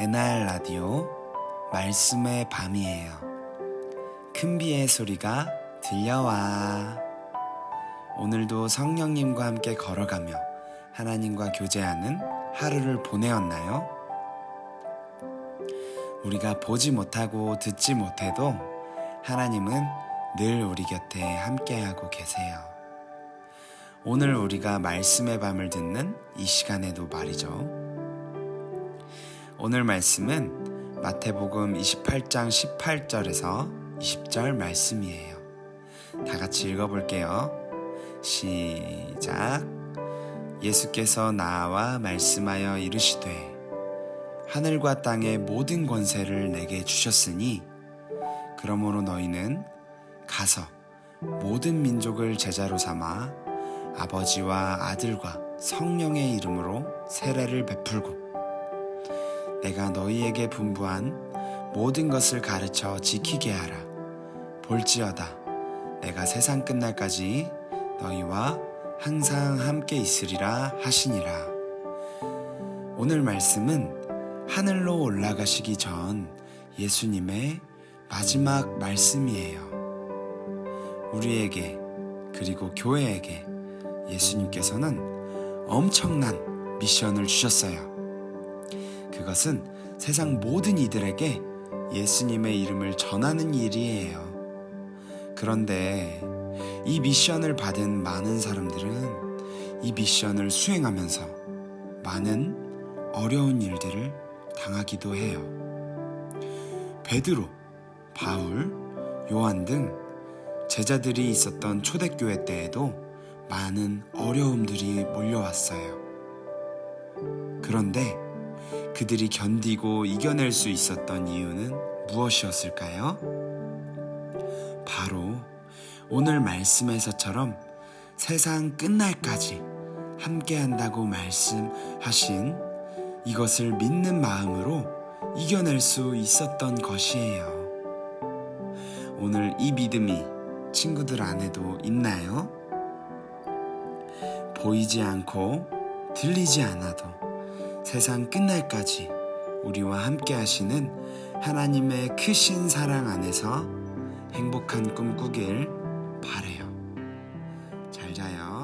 NR 라디오 말씀의 밤이에요. 큰 비의 소리가 들려와. 오늘도 성령님과 함께 걸어가며 하나님과 교제하는 하루를 보내었나요? 우리가 보지 못하고 듣지 못해도 하나님은 늘 우리 곁에 함께하고 계세요. 오늘 우리가 말씀의 밤을 듣는 이 시간에도 말이죠. 오늘 말씀은 마태복음 28장 18절에서 20절 말씀이에요. 다 같이 읽어볼게요. 시작. 예수께서 나와 말씀하여 이르시되 하늘과 땅의 모든 권세를 내게 주셨으니 그러므로 너희는 가서 모든 민족을 제자로 삼아 아버지와 아들과 성령의 이름으로 세례를 베풀고 내가 너희에게 분부한 모든 것을 가르쳐 지키게 하라. 볼지어다. 내가 세상 끝날까지 너희와 항상 함께 있으리라 하시니라. 오늘 말씀은 하늘로 올라가시기 전 예수님의 마지막 말씀이에요. 우리에게 그리고 교회에게 예수님께서는 엄청난 미션을 주셨어요. 그것은 세상 모든 이들에게 예수님의 이름을 전하는 일이에요. 그런데 이 미션을 받은 많은 사람들은 이 미션을 수행하면서 많은 어려운 일들을 당하기도 해요. 베드로, 바울, 요한 등 제자들이 있었던 초대교회 때에도 많은 어려움들이 몰려왔어요. 그런데 그들이 견디고 이겨낼 수 있었던 이유는 무엇이었을까요? 바로 오늘 말씀에서처럼 세상 끝날까지 함께 한다고 말씀하신 이것을 믿는 마음으로 이겨낼 수 있었던 것이에요. 오늘 이 믿음이 친구들 안에도 있나요? 보이지 않고 들리지 않아도 세상 끝날까지 우리와 함께 하시는 하나님의 크신 사랑 안에서 행복한 꿈 꾸길 바래요. 잘 자요.